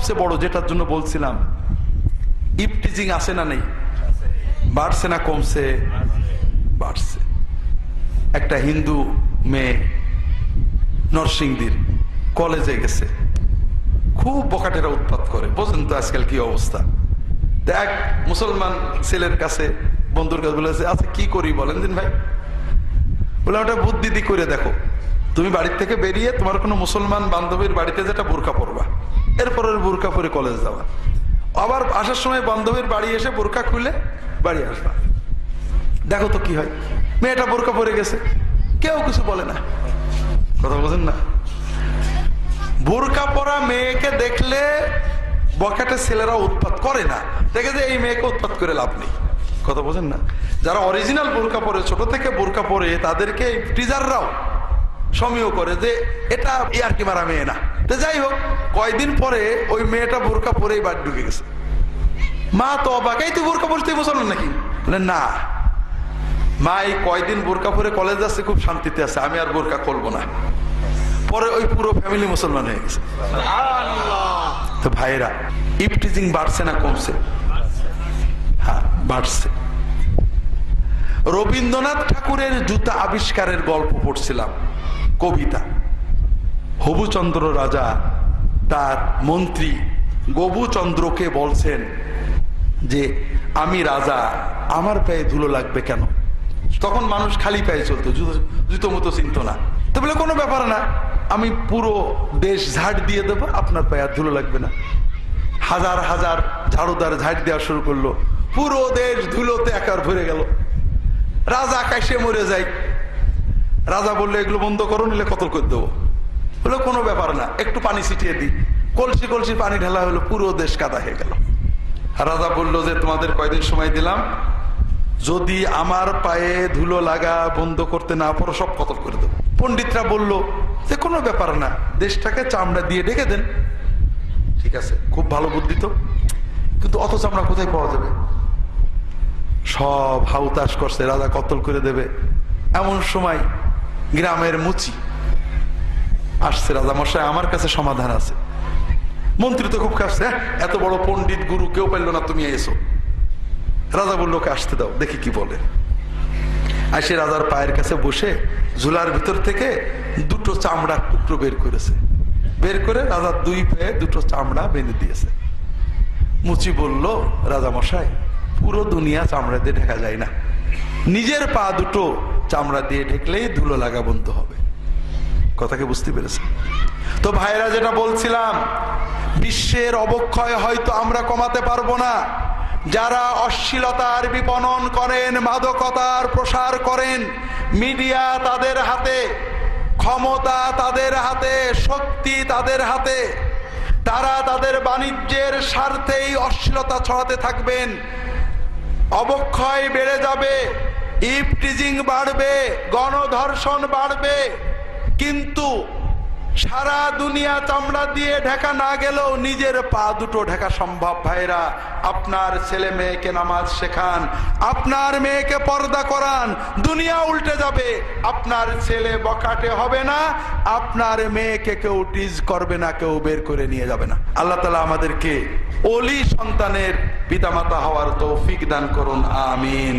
সবচেয়ে বড় যেটার জন্য বলছিলাম, ইপটিজিং আছে না নেই? বাড়ছে না কমছে? বাড়ছে। একটা হিন্দু মেয়ে নরসিংদীর কলেজে গেছে। খুব বকাটেরা উৎপাত করে। বোঝেন তো আজকাল কি অবস্থা? দেখ, মুসলমান ছেলের কাছে, বন্ধুর কাছে বলেছে আচ্ছা কি করি বলেন দিন ভাই? বলে, ওটা বুদ্ধি করে দেখো। তুমি বাড়ির থেকে বেরিয়ে তোমার কোনো মুসলমান বান্ধবীর বাড়িতে যেটা বোরকা পরবা। বোরকা পরে কলেজ যাওয়া আবার আসার সময় বান্ধবীর বাড়ি এসে বোরকা খুলে বাড়ি আসবা। দেখো তো কি হয়। মেয়েটা বোরকা পরে গেছে। কেউ কিছু বলে না। কথা বলছেন না? বোরকা পরা মেয়েকে দেখলে বকাটে ছেলেরা উৎপাত করে না। দেখে যে এই মেয়েকে উৎপাত করে লাভ নেই। কথা বোঝেন না? যারা অরিজিনাল বোরকা পরে, ছোট থেকে বোরকা পরে, তাদেরকে টিজাররাও সমীহ করে যে এটা ইয়ার কি মারা মেয়ে না। তো যাই হোক, কয়দিন পরে ওই মেয়েটা বোরকা পরেই বাড়ি ঢুকে গেছে। মা তো অবাক এই তুই বোরকা পরতে মুসলমান নাকি? না। মা এই কয়দিন বোরকা পরে কলেজ যাচ্ছে খুব শান্তিতে আছে, আমি আর বোরকা করব না। পরে ওই পুরো ফ্যামিলি মুসলমান হয়ে গেছে। তো ভাইরা ইফটিজিং বাড়ছে না কমছে? হ্যাঁ বাড়ছে। রবীন্দ্রনাথ ঠাকুরের জুতা আবিষ্কারের গল্প পড়ছিলাম। কবিতা। হবুচন্দ্র রাজা তার মন্ত্রী গবুচন্দ্রকে বলছেন যে, আমি রাজা, আমার পায়ে ধুলো লাগবে কেন? তখন মানুষ খালি পায়ে চলতো, জুতো মতো চিনত না। তো বলে, কোনো ব্যাপার না, আমি পুরো দেশ ঝাড় দিয়ে দেবো, আপনার পায়ে আর ধুলো লাগবে না। হাজার হাজার ঝাড়ুদার ঝাড় দেওয়া শুরু করল, পুরো দেশ ধুলোতে একার ভরে গেল। রাজা কাশে মরে যায় রাজা বললে, এগুলো বন্ধ করো, নিলে কতল করে দেবো? বলে কোনো ব্যাপার না, একটু পানি ছিটিয়ে দিই। কলসি কলসি পানি ঢালা হলো, পুরো দেশ কাদা হয়ে গেল। রাজা বলল যে, তোমাদের কয়দিন সময় দিলাম? যদি আমার পায়ে ধুলো লাগা বন্ধ করতে না পারো, সব কতল করে দেবো। পণ্ডিতরা বলল, যে, কোনো ব্যাপার না, দেশটাকে চামড়া দিয়ে ডেকে দেন। ঠিক আছে, খুব ভালো বুদ্ধি তো। কিন্তু অত চামড়া কোথায় পাওয়া যাবে? সব হাউতাস করছে, রাজা কতল করে দেবে। এমন সময় গ্রামের মুচি। আসছে রাজা মশাই আমার কাছে সমাধান আছে। মন্ত্রী তো খুব কাছে "হ্যাঁ, এত বড় পণ্ডিত গুরু কেউ পাইলো না তুমি এসো। রাজা বলল ওকে আসতে দাও দেখি কি বলে। আসে রাজার পায়ের কাছে বসে ঝুলার ভিতর থেকে দুটো চামড়ার টুকরো বের করেছে। বের করে রাজার দুই পায়ে দুটো চামড়া বেঁধে দিয়েছে। মুচি বলল রাজা মশাই পুরো দুনিয়া চামড়া দিয়ে ঢেকা যায় না। নিজের পা দুটো চামড়া দিয়ে ঢেকলেই ধুলো লাগা বন্ধ হবে। কথাকে বুঝতে পেরেছে তো ভাইরা যেটা বলছিলাম, বিশ্বের অবক্ষয় হয়তো আমরা কমাতে পারব না। যারা অশ্লীলতার বিপণন করেন, মাদকতার প্রসার করেন, মিডিয়া তাদের হাতে, ক্ষমতা তাদের হাতে, শক্তি তাদের হাতে, তারা তাদের বাণিজ্যের স্বার্থেই অশ্লীলতা ছড়াতে থাকবেন। অবক্ষয় বেড়ে যাবে। ইফটিজিং বাড়বে, গণধর্ষণ বাড়বে। কিন্তু সারা দুনিয়া চামড়া দিয়ে ঢাকা না গেলেও নিজের পা দুটো ঢাকা সম্ভব, ভাইরা। আপনার ছেলে মেয়েকে নামাজ শেখান, আপনার মেয়েকে পর্দা করান, দুনিয়া উল্টে যাবে। আপনার ছেলে বকাটে হবে না, আপনার মেয়েকে কেউ টিজ করবে না, কেউ বের করে নিয়ে যাবে না। আল্লাহ তালা আমাদেরকে অলি সন্তানের পিতামাতা হওয়ার তৌফিক দান করুন, আমিন।